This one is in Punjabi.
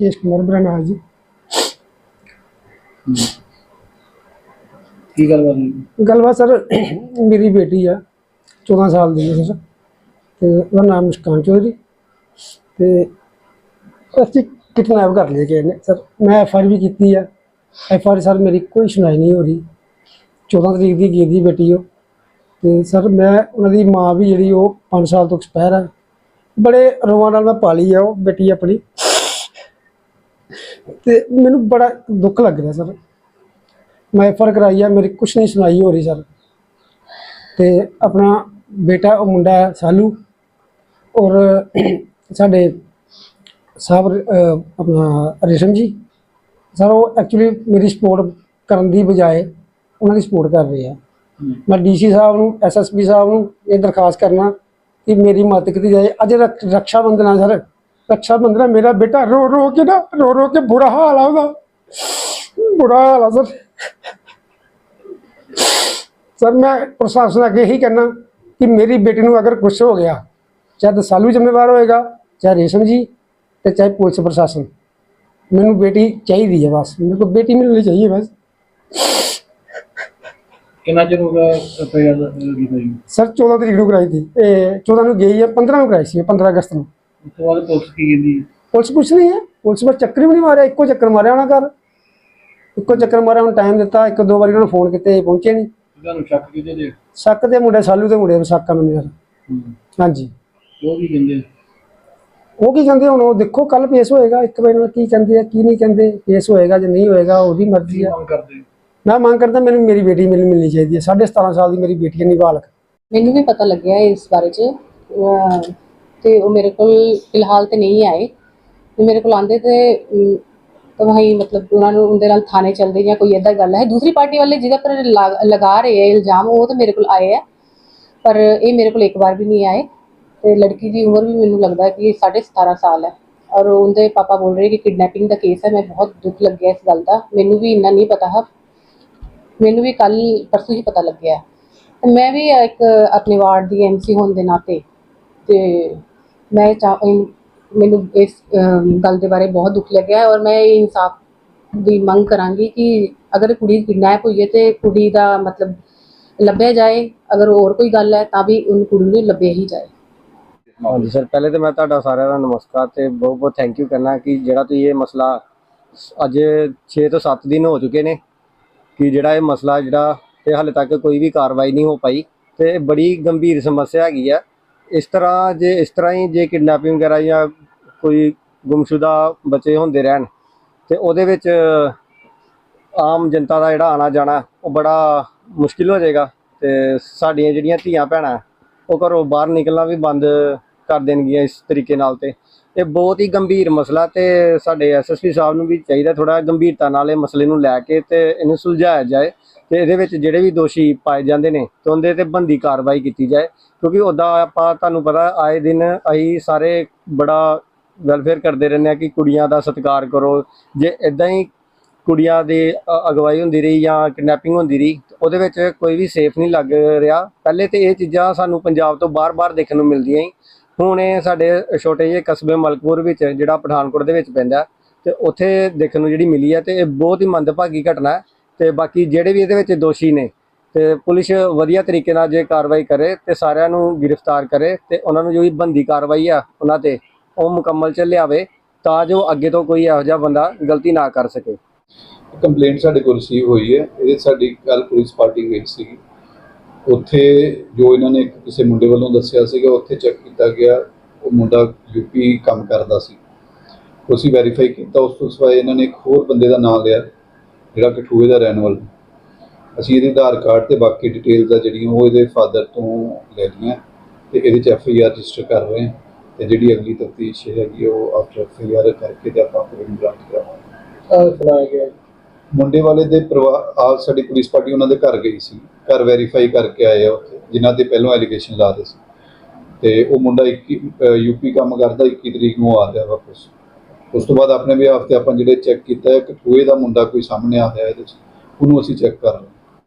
ਕੇਸ਼ ਕੁਮਾਰ ਹੈ ਜੀ। ਕੀ ਗੱਲ ਬਾਤ ਗੱਲਬਾਤ ਸਰ ਮੇਰੀ ਬੇਟੀ ਆ 14 ਸਾਲ ਦੀ ਹੈ ਸਰ। ਤੇ ਉਹਦਾ ਨਾਮ ਮੁਸਕਾਨ ਚੌਧਰੀ। ਤੇ ਅਸੀਂ ਕਿਡਨੈਪ ਕਰ ਲਿਆ ਗਏ ਨੇ। ਸਰ ਮੈਂ ਐਫ ਆਰ ਵੀ ਕੀਤੀ ਆ। ਐਫ ਆਰ ਸਰ ਮੇਰੀ ਕੋਈ ਸੁਣਾਈ ਨਹੀਂ ਹੋ ਰਹੀ। 14 ਤਰੀਕ ਦੀ ਗਈ ਦੀ ਬੇਟੀ ਉਹ। ਤੇ ਸਰ ਮੈਂ ਉਹਨਾਂ ਦੀ ਮਾਂ ਵੀ ਜਿਹੜੀ ਉਹ 5 ਸਾਲ ਤੋਂ ਐਕਸਪਾਇਰ ਆ। ਬੜੇ ਰੋਵਾਂ ਨਾਲ ਮੈਂ ਪਾਲੀ ਆ ਉਹ ਬੇਟੀ ਆਪਣੀ। ਤੇ ਮੈਨੂੰ ਬੜਾ ਦੁੱਖ ਲੱਗ ਰਿਹਾ ਸਰ। ਮੈਂ ਐਫ ਆਰ ਕਰਾਈ ਆ ਮੇਰੀ ਕੁਛ ਨਹੀਂ ਸੁਣਾਈ ਹੋ ਰਹੀ ਸਰ। ਤੇ ਆਪਣਾ ਬੇਟਾ ਉਹ ਮੁੰਡਾ ਹੈ ਸਾਲੂ। ਔਰ ਸਾਡੇ ਸਾਹਿਬ ਆਪਣਾ ਰੇਸ਼ਮ ਜੀ। ਸਰ ਉਹ ਐਕਚੁਅਲੀ ਮੇਰੀ ਸਪੋਰਟ ਕਰਨ ਦੀ ਬਜਾਏ ਉਹਨਾਂ ਦੀ ਸਪੋਰਟ ਕਰ ਰਹੇ ਆ। ਮੈਂ ਡੀਸੀ ਸਾਹਿਬ ਨੂੰ ਐਸਐਸਪੀ ਸਾਹਿਬ ਨੂੰ ਇਹ ਦਰਖਾਸਤ ਕਰਨਾ ਕਿ ਮੇਰੀ ਮਦਦ ਕੀਤੀ ਜਾਏ। ਅੱਜ ਰਕ- ਰਕਸ਼ਾ ਬੰਧਨ ਆ ਸਰ। ਰੱਖਿਆ ਬੰਦਰਾ ਮੇਰਾ ਬੇਟਾ ਰੋ ਰੋ ਕੇ ਨਾ ਰੋ ਰੋ ਕੇ ਬੁਰਾ ਹਾਲ ਆ ਉਹਦਾ। ਬੁਰਾ ਹਾਲ ਆ ਸਰ। ਸਰ ਮੈਂ ਪ੍ਰਸ਼ਾਸਨ ਅੱਗੇ ਹੀ ਕਹਿਣਾ ਕਿ ਮੇਰੀ ਬੇਟੀ ਨੂੰ ਅਗਰ ਕੁਝ ਹੋ ਗਿਆ ਚਾਹੇ ਦਸਾਲੂ ਜ਼ਿੰਮੇਵਾਰ ਹੋਏਗਾ ਚਾਹੇ ਰੇਸ਼ਮ ਜੀ ਤੇ ਚਾਹੇ ਪੁਲਿਸ ਪ੍ਰਸ਼ਾਸਨ ਮੈਨੂੰ ਬੇਟੀ ਚਾਹੀਦੀ ਹੈ ਬਸ। ਮੈਨੂੰ ਕੋ ਬੇਟੀ ਮਿਲਣੀ ਹੈ ਬਸ। ਕਿੰਨਾ ਚਿਰ ਹੋ ਗਿਆ ਅਪਰੇਲ ਸਰ 14 ਤਰੀਕ ਨੂੰ ਕਰਾਈ ਸੀ। ਇਹ 14 ਨੂੰ ਗਈ ਹੈ 15 ਨੂੰ ਕਰਾਈ ਸੀ 15 ਅਗਸਤ ਨੂੰ। ਉਸ ਤੋਂ ਬਾਅਦ ਪੁਲਿਸ ਕੀ ਕਹਿੰਦੀ ਪੁਲਿਸ ਕੁਛ ਨਹੀਂ ਹੈ। ਪੁਲਿਸ ਬਸ ਚੱਕਰ ਵੀ ਨਹੀਂ ਮਾਰਿਆ। ਇੱਕੋ ਚੱਕਰ ਮਾਰਿਆ ਉਹਨਾਂ ਘਰ। ਇੱਕੋ ਚੱਕਰ ਮਾਰਿਆ ਹੁਣ ਟਾਈਮ ਦਿੱਤਾ। ਇੱਕ ਦੋ ਵਾਰੀ ਉਹਨਾਂ ਨੂੰ ਫੋਨ ਕੀਤੇ ਪਹੁੰਚੇ ਨਹੀਂ। ਤੁਹਾਨੂੰ ਸ਼ੱਕ ਕਿਤੇ ਦੇ ਸ਼ੱਕ ਦੇ ਮੁੰਡੇ ਸਾਲੂ ਦੇ ਮੁੰਡੇ ਸ਼ੱਕ ਆ ਮੈਨੂੰ ਯਾਰ। ਹਾਂਜੀ। ਉਹ ਕੀ ਕਹਿੰਦੇ? ਉਹ ਕੀ ਕਹਿੰਦੇ ਹੁਣ? ਉਹ ਦੇਖੋ ਕੱਲ ਪੇਸ਼ ਹੋਏਗਾ। ਇੱਕ ਵਾਰ ਨਾਲ ਕੀ ਕਹਿੰਦੇ ਆ ਕੀ ਨਹੀਂ ਕਹਿੰਦੇ ਪੇਸ਼ ਹੋਏਗਾ ਜਾਂ ਨਹੀਂ ਹੋਏਗਾ ਉਹਦੀ ਮਰਜ਼ੀ ਆ। ਮੰਗ ਕਰਦੇ? ਮੈਂ ਮੰਗ ਕਰਦਾ ਮੈਨੂੰ ਮੇਰੀ ਬੇਟੀ ਮੈਨੂੰ ਮਿਲਣੀ ਚਾਹੀਦੀ ਹੈ। 17.5 ਸਾਲ ਦੀ ਮੇਰੀ ਬੇਟੀ ਹੈ ਨਿਵਾਲਕ। ਮੈਨੂੰ ਵੀ ਪਤਾ ਲੱਗਿਆ ਇਸ ਬਾਰੇ ਚ। ਤੇ ਉਹ ਮੇਰੇ ਕੋਲ ਫਿਲਹਾਲ ਤੇ ਨਹੀਂ ਆਏ। ਤੇ ਮੇਰੇ ਕੋਲ ਆਂਦੇ ਤੇ ਅਮ, ਮਤਲਬ ਉਹਨਾਂ ਨੂੰ ਉਹਦੇ ਨਾਲ ਥਾਣੇ ਚੱਲਦੇ ਜਾਂ ਕੋਈ ਏਦਾਂ ਗੱਲ ਹੈ। ਦੂਸਰੀ ਪਾਰਟੀ ਵਾਲੇ ਜਿਹਦੇ ਪਰ ਲਾ- ਲਗਾ ਰਹੇ ਹੈ ਇਲਜ਼ਾਮ ਉਹ ਤਾਂ ਮੇਰੇ ਕੋਲ ਆਏ ਹੈ ਪਰ ਇਹ ਮੇਰੇ ਕੋਲ ਇੱਕ ਵਾਰ ਵੀ ਨਹੀਂ ਆਏ ਤੇ ਲੜਕੀ ਦੀ ਉਮਰ ਵੀ ਮੈਨੂੰ ਲੱਗਦਾ ਕਿ 17.5 ਸਾਲ ਹੈ। ਔਰ ਉਹਦੇ ਪਾਪਾ ਬੋਲ ਰਹੇ ਕਿ ਕਿਡਨੈਪਿੰਗ ਦਾ ਕੇਸ ਹੈ ਮੈਂ ਬਹੁਤ ਦੁੱਖ ਲੱਗਿਆ ਇਸ ਗੱਲ ਦਾ। ਮੈਨੂੰ ਵੀ ਇੰਨਾ ਨਹੀਂ ਪਤਾ ਹੈ। ਮੈਨੂੰ ਵੀ ਕੱਲ ਪਰਸੋਂ ਹੀ ਪਤਾ ਲੱਗਿਆ। ਮੈਂ ਵੀ ਇੱਕ ਆਪਣੇ ਵਾਰਡ ਦੀ ਐਮਸੀ ਹੋਣ ਦੇ ਨਾਤੇ ਤੇ ਮੈਂ ਚਾਹ ਮੈਨੂੰ ਇਸ ਗੱਲ ਦੇ ਬਾਰੇ ਬਹੁਤ ਦੁੱਖ ਲੱਗਿਆ ਔਰ ਮੈਂ ਇਹ ਇਨਸਾਫ ਦੀ ਮੰਗ ਕਰਾਂਗੀ ਕਿ ਅਗਰ ਕੁੜੀ ਕਿਡਨੈਪ ਹੋਈ ਹੈ ਤੇ ਕੁੜੀ ਦਾ ਮਤਲਬ ਲੱਭਿਆ ਜਾਏ, ਅਗਰ ਹੋਰ ਕੋਈ ਗੱਲ ਹੈ ਤਾਂ ਵੀ ਉਹਨੂੰ ਕੁੜੀ ਨੂੰ ਲੱਭਿਆ ਹੀ ਜਾਏ। ਹਾਂਜੀ ਸਰ, ਪਹਿਲੇ ਤੇ ਮੈਂ ਤੁਹਾਡਾ ਸਾਰਿਆਂ ਦਾ ਨਮਸਕਾਰ ਤੇ ਬਹੁਤ ਬਹੁਤ ਥੈਂਕ ਯੂ ਕਰਨਾ ਕਿ ਜਿਹੜਾ ਤੁਸੀਂ ਇਹ ਮਸਲਾ ਅੱਜ 6 ਤੋਂ 7 ਦਿਨ ਹੋ ਚੁੱਕੇ ਨੇ ਕਿ ਜਿਹੜਾ ਇਹ ਮਸਲਾ ਜਿਹੜਾ ਤੇ ਹਾਲੇ ਤੱਕ ਕੋਈ ਵੀ ਕਾਰਵਾਈ ਨਹੀਂ ਹੋ ਪਾਈ ਤੇ ਬੜੀ ਗੰਭੀਰ ਸਮੱਸਿਆ ਹੈਗੀ ਆ। ਇਸ ਤਰ੍ਹਾਂ ਜੇ ਇਸ ਤਰ੍ਹਾਂ ਹੀ ਜੇ ਕਿਡਨੈਪਿੰਗ ਵਗੈਰਾ ਜਾਂ ਕੋਈ ਗੁੰਮਸ਼ੁਦਾ ਬੱਚੇ ਹੁੰਦੇ ਰਹਿਣ, ਤੇ ਉਹਦੇ ਵਿੱਚ ਆਮ ਜਨਤਾ ਦਾ ਜਿਹੜਾ ਆਣਾ ਜਾਣਾ, ਉਹ ਬੜਾ ਮੁਸ਼ਕਿਲ ਹੋ ਜਾਏਗਾ ਤੇ ਸਾਡੀਆਂ ਜਿਹੜੀਆਂ ਧੀਆਂ ਭੈਣਾਂ, ਉਹ ਘਰੋਂ ਬਾਹਰ ਨਿਕਲਣਾ ਵੀ ਬੰਦ ਕਰ ਦੇਣਗੀਆਂ ਇਸ ਤਰੀਕੇ ਨਾਲ ਤੇ। ਇਹ ਬਹੁਤ ਹੀ ਗੰਭੀਰ ਮਸਲਾ ਤੇ ਸਾਡੇ ਐਸਐਸਪੀ ਸਾਹਿਬ ਨੂੰ ਵੀ ਚਾਹੀਦਾ ਥੋੜਾ ਗੰਭੀਰਤਾ ਨਾਲ ਇਹ ਮਸਲੇ ਨੂੰ ਲੈ ਕੇ ਤੇ ਇਹਨੂੰ ਸੁਲਝਾਇਆ ਜਾਏ ਤੇ ਇਹਦੇ ਵਿੱਚ ਜਿਹੜੇ ਵੀ ਦੋਸ਼ੀ ਪਾਏ ਜਾਂਦੇ ਨੇ ਤੇ ਉਹਦੇ ਤੇ ਬੰਦੀ ਕਾਰਵਾਈ ਕੀਤੀ ਜਾਏ, ਕਿਉਂਕਿ ਉਦਾਂ ਆਪਾਂ ਤੁਹਾਨੂੰ ਪਤਾ ਆਏ ਦਿਨ ਅਸੀਂ ਸਾਰੇ ਬੜਾ ਵੈਲਫੇਅਰ ਕਰਦੇ ਰਹਿੰਦੇ ਆ ਕਿ ਕੁੜੀਆਂ ਦਾ ਸਤਿਕਾਰ ਕਰੋ, ਜੇ ਇਦਾਂ ਹੀ ਕੁੜੀਆਂ ਦੀ ਅਗਵਾਈ ਹੁੰਦੀ ਰਹੀ ਜਾਂ ਕਿਡਨੈਪਿੰਗ ਹੁੰਦੀ ਰਹੀ, ਉਹਦੇ ਵਿੱਚ ਕੋਈ ਵੀ ਸੇਫ ਨਹੀਂ ਲੱਗ ਰਿਹਾ। ਪਹਿਲੇ ਤੇ ਇਹ ਚੀਜ਼ਾਂ ਸਾਨੂੰ ਪੰਜਾਬ ਤੋਂ ਬਾਰ-ਬਾਰ ਦੇਖਣ ਨੂੰ ਮਿਲਦੀਆਂ ਹੀ। ਹੁਣ ਇਹ ਸਾਡੇ ਛੋਟੇ ਜਿਹੇ ਕਸਬੇ ਮਲਕਪੁਰ ਵਿੱਚ, ਜਿਹੜਾ ਪਠਾਨਕੋਟ ਦੇ ਵਿੱਚ ਪੈਂਦਾ ਤੇ ਉੱਥੇ ਦੇਖਣ ਨੂੰ ਜਿਹੜੀ ਮਿਲੀ ਹੈ, ਤੇ ਇਹ ਬਹੁਤ ਹੀ ਮੰਦਭਾਗੀ ਘਟਨਾ ਹੈ, ਤੇ ਬਾਕੀ ਜਿਹੜੇ ਵੀ ਇਹਦੇ ਵਿੱਚ ਦੋਸ਼ੀ ਨੇ, ਤੇ ਪੁਲਿਸ ਵਧੀਆ ਤਰੀਕੇ ਨਾਲ ਜੇ ਕਾਰਵਾਈ ਕਰੇ, ਤੇ ਸਾਰਿਆਂ ਨੂੰ ਗ੍ਰਿਫਤਾਰ ਕਰੇ, ਤੇ ਉਹਨਾਂ ਨੂੰ ਜੋ ਵੀ ਬੰਦੀ ਕਾਰਵਾਈ ਆ ਉਹਨਾਂ ਤੇ ਉਹ ਮੁਕੰਮਲ ਚ ਲਿਆਵੇ, ਤਾਂ ਜੋ ਅੱਗੇ ਤੋਂ ਕੋਈ ਇਹੋ ਜਿਹਾ ਬੰਦਾ ਗਲਤੀ ਨਾ ਕਰ ਸਕੇ। ਕੰਪਲੇਂਟ ਸਾਡੇ ਕੋਲ ਰਿਸੀਵ ਹੋਈ ਹੈ, ਇਹ ਸਾਡੀ ਕੱਲ ਪੁਲਿਸ ਪਾਰਟੀ ਗਈ ਸੀ ਉੱਥੇ ਜੋ ਇਹਨਾਂ ਨੇ ਕਿਸੇ ਮੁੰਡੇ ਵੱਲੋਂ ਦੱਸਿਆ ਸੀਗਾ, ਉੱਥੇ ਚੈੱਕ ਕੀਤਾ ਗਿਆ, ਉਹ ਮੁੰਡਾ ਯੂਪੀ ਕੰਮ ਕਰਦਾ ਸੀ। ਅਸੀਂ ਵੈਰੀਫਾਈ ਕੀਤਾ, ਉਸ ਤੋਂ ਸਿਵਾਏ ਇਹਨਾਂ ਨੇ ਇੱਕ ਹੋਰ ਬੰਦੇ ਦਾ ਨਾਮ ਲਿਆ, ਜਿਹੜਾ ਕਠੂਏ ਦਾ ਰਹਿਣ ਵਾਲਾ। ਅਸੀਂ ਇਹਦੇ ਆਧਾਰ ਕਾਰਡ ਤੇ ਬਾਕੀ ਡਿਟੇਲਸ ਆ ਜਿਹੜੀਆਂ, ਉਹ ਇਹਦੇ ਫਾਦਰ ਤੋਂ ਲੈ ਲਈਆਂ ਤੇ ਇਹਦੇ 'ਚ ਐਫ ਆਈ ਆਰ ਰਜਿਸਟਰ ਕਰ ਰਹੇ ਹਾਂ ਤੇ ਜਿਹੜੀ ਅਗਲੀ ਤਫਤੀਸ਼ ਹੈਗੀ, ਉਹ ਆਫਟਰ ਐਫ ਆਈ ਆਰ ਕਰਕੇ ਤੇ ਆਪਾਂ ਫਿਰ ਬ੍ਰਾਂਚ ਕਰਾਵਾਂਗੇ। ਸੁਣਾਇਆ ਗਿਆ। ਮੁੰਡੇ ਵਾਲੇ ਦੇ ਪਰਿਵਾਰ ਆ ਸਾਡੀ ਪੁਲਿਸ ਪਾਰਟੀ ਉਹਨਾਂ ਦੇ ਘਰ ਗਈ ਸੀ। ਘਰ ਵੈਰੀਫਾਈ ਕਰਕੇ ਆਏ ਆ ਉੱਥੇ, ਜਿਨ੍ਹਾਂ ਤੇ ਪਹਿਲਾਂ ਐਲੀਗੇਸ਼ਨ ਲਾ ਰਹੇ ਸੀ। ਤੇ ਉਹ ਮੁੰਡਾ 21 ਯੂਪੀ ਕੰਮ ਕਰਦਾ 21 ਤਰੀਕ ਨੂੰ ਆ ਰਿਹਾ ਵਾਪਸ। ਉਸ ਤੋਂ ਬਾਅਦ ਆਪਣੇ ਵੀ ਹਫ਼ਤੇ ਆਪਾਂ ਜਿਹੜੇ ਚੈੱਕ ਕੀਤਾ ਕਿ ਕਠੂਏ ਦਾ ਮੁੰਡਾ ਕੋਈ ਸਾਹਮਣੇ ਆ ਰਿਹਾ ਇਹਦੇ 'ਚ, ਉਹਨੂੰ ਅਸੀਂ ਚੈੱਕ ਕਰ ਰਹੇ